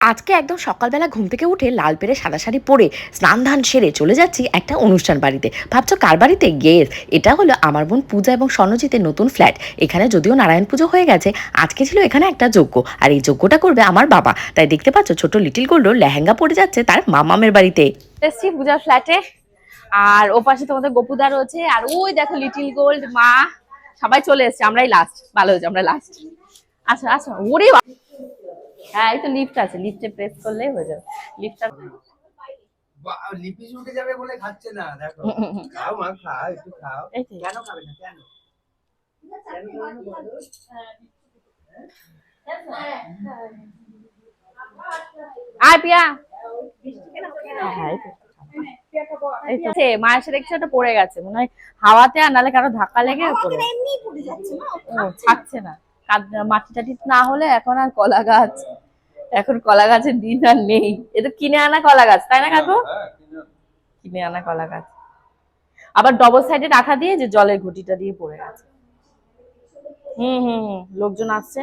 আজকে একদম সকালবেলা ঘুম থেকে উঠে লাল পেরে সাদা শাড়ি পরে স্নান ধান সেরে চলে যাচ্ছি একটা অনুষ্ঠান বাড়িতে। ভাবছ কার বাড়িতে? গেস এটা হলো আমার বোন পূজা এবং স্বর্ণজিতের নতুন ফ্ল্যাট এখানে যদিও নারায়ণ পুজো হয়ে গেছে, আজকে ছিল এখানে একটা যজ্ঞ। আর এই যজ্ঞটা করবে আমার বাবা। তাই দেখতে পাচ্ছ ছোট লিটিল গোল্ডর লেহেঙ্গা পরে যাচ্ছে তার মামামের বাড়িতে। পূজার ফ্ল্যাটে আর ও পাশে তোমাদের গোপুদা রয়েছে। আর ওই দেখো লিটিল গোল্ড মা, সবাই চলে এসছে। আমরাই লাস্ট ভালো হয়েছে, আমরা লাস্ট আচ্ছা আচ্ছা ওরে হ্যাঁ এই তো লিফট আছে। লিফটে প্রেস করলেই হয়ে যাবে। লিফটটা লিপি উঠে যাবে বলে খাচ্ছে না দেখো। খাও মা খাও একটু খাও। কেন খাবে না কেন? আয় পিয়া। পড়ে গেছে। মনে হয় হাওয়াতে আর নালে কারও ধাক্কা লেগে পড়ে। ও থাকছে না। মাটি টাটি না হলে এখন আর কলা গাছ। এখন কলা গাছের দিন আর নেই। এ তো কিনে আনা কলা গাছ তাই না কাকু? কিনে আনা। কলা গাছ। আবার ডবল সাইডে রাখা দিয়ে যে জলের ঘটিটা দিয়ে পড়ে গেছে। হুম হুম হুম। লোকজন আসছে।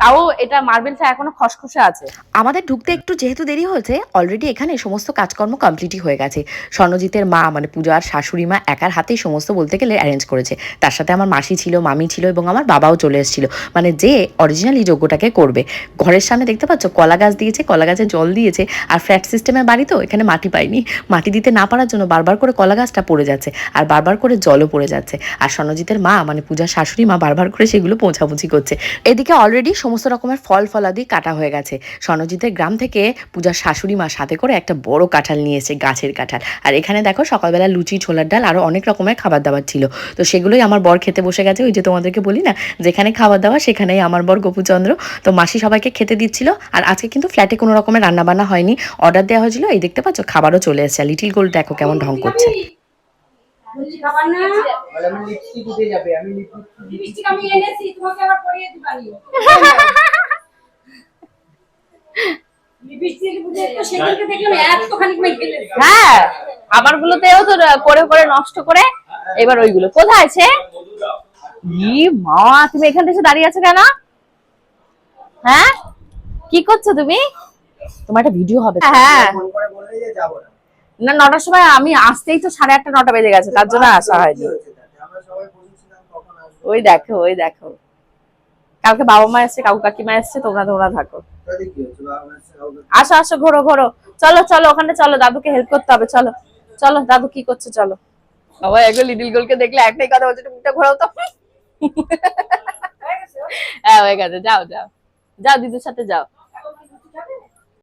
তাও এটা মার্বেলটা এখনও খসখসে আছে। আমাদের ঢুকতে একটু যেহেতু দেরি হয়েছে অলরেডি এখানে সমস্ত কাজকর্ম কমপ্লিটই হয়ে গেছে। স্বর্ণজিতের মা মানে পূজার শাশুড়ি মা একার হাতেই সমস্ত বলতে গেলে অ্যারেঞ্জ করেছে। তার সাথে আমার মাসি ছিল মামি ছিল এবং আমার বাবাও চলে এসেছিল। মানে যে অরিজিনাল এই যজ্ঞটাকে করবে। ঘরের সামনে দেখতে পাচ্ছ কলা গাছ দিয়েছে কলা গাছে জল দিয়েছে আর ফ্ল্যাট সিস্টেমের বাড়ি তো এখানে মাটি পাইনি মাটি দিতে না পারার জন্য বারবার করে কলা গাছটা পড়ে যাচ্ছে আর বারবার করে জলও পড়ে যাচ্ছে। আর স্বর্ণজিতের মা মানে পূজার শাশুড়ি মা বারবার করে সেগুলো পোঁছাপুছি করছে। এদিকে অলরেডি সমস্ত রকমের ফল ফলাদি কাটা হয়ে গেছে। স্বর্ণজিতের গ্রাম থেকে পূজার শাশুড়ি মা সাথে করে একটা বড় কাঁঠাল নিয়ে এসেছে, গাছের কাঁঠাল। আর এখানে দেখো সকালবেলা লুচি, ছোলার ডাল আরও অনেক রকমের খাবার দাবার ছিল। তো সেগুলোই আমার বর খেতে বসে গেছে। ওই যে তোমাদেরকে বলি না, যেখানে খাবার দাবার সেখানেই আমার বর গোপুচন্দ্র। তো মাসি সবাইকে খেতে দিচ্ছিল। আর আজকে কিন্তু ফ্ল্যাটে কোনো রকমের রান্নাবান্না হয়নি। অর্ডার দেওয়া হয়েছিল। এই দেখতে পাচ্ছ, খাবারও চলে এসেছে। লিটিল গোল্ড দেখো কেমন ঢং করছে। খাবার না আমি লিপস্টিক উঠে যাবে আমি লিপস্টিক লিপস্টিক আমি এনেছি তোমাকে আবার পরিয়ে দিবানি লিপস্টিক বুঝে তো সেদিনকে দেখলাম এতখানি মেঘ গেলে হ্যাঁ আমার গুলোতেও তো করে করে নষ্ট করে এবার ওইগুলো। কোথায় আছে? ই মা তুমি এখানে এসে দাঁড়িয়ে আছো কেন? হ্যাঁ? কি করছ তুমি? তোমার একটা ভিডিও হবে হ্যাঁ। ফোন করে বললে যে যাব না। না, নটার সময় আমি আসতেই তো সাড়ে আটটা, নটা বেজে গেছে, তার জন্য আসা হয়নি। ওই দেখো ওই দেখো। কালকে বাবা মা এসছে, কাকু কাকিমা এসছে, তোমরা তোমরা থাকো। আসো আসো, ঘোরো ঘোরো। চলো চলো, ওখানে চলো, দাদুকে হেল্প করতে হবে, চলো। চলো, দাদু কি করছে, চলো। বাবা একবার লিটিল গোলকে দেখলে একটাই কথা বলছে, তুমি ঘোরাও তো। হ্যাঁ হয়ে গেছে। যাও যাও। যাও, দিদির সাথে যাও।